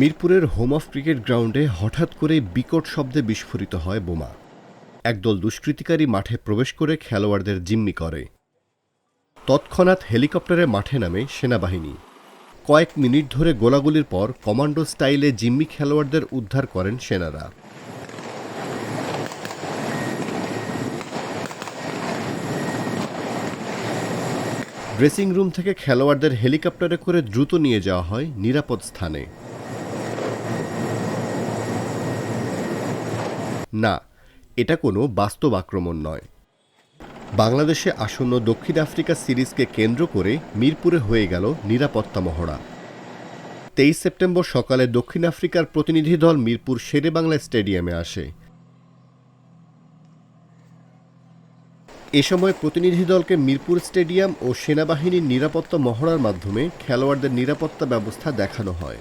মিরপুরের home of cricket গ্রাউন্ডে হঠাৎ করে বিকট শব্দে বিস্ফোরিত হয় বোমা। একদল দুষ্কৃতিকারী মাঠে প্রবেশ করে খেলোয়াড়দের জিম্মি করে। তৎক্ষণাৎ হেলিকপ্টারে মাঠে নামে সেনাবাহিনী। কয়েক মিনিট ধরে গোলাগুলির পর কমান্ডো স্টাইলে জিম্মি খেলোয়াড়দের উদ্ধার করেন সেনারা। ড্রেসিং রুম থেকে খেলোয়াড়দের হেলিকপ্টারে করে দ্রুত নিয়ে যাওয়া হয় নিরাপদ স্থানে। না, এটা কোনো বাস্তব আক্রমণ নয়। বাংলাদেশে আসন্ন দক্ষিণ আফ্রিকা সিরিজকে কেন্দ্র করে মিরপুরে হয়ে গেল নিরাপত্তা মহড়া। তেইশ সেপ্টেম্বর সকালে দক্ষিণ আফ্রিকার প্রতিনিধি দল মিরপুর শেরেবাংলা স্টেডিয়ামে আসে। এ সময় প্রতিনিধি দলকে মিরপুর স্টেডিয়াম ও সেনাবাহিনীর নিরাপত্তা মহড়ার মাধ্যমে খেলোয়াড়দের নিরাপত্তা ব্যবস্থা দেখানো হয়।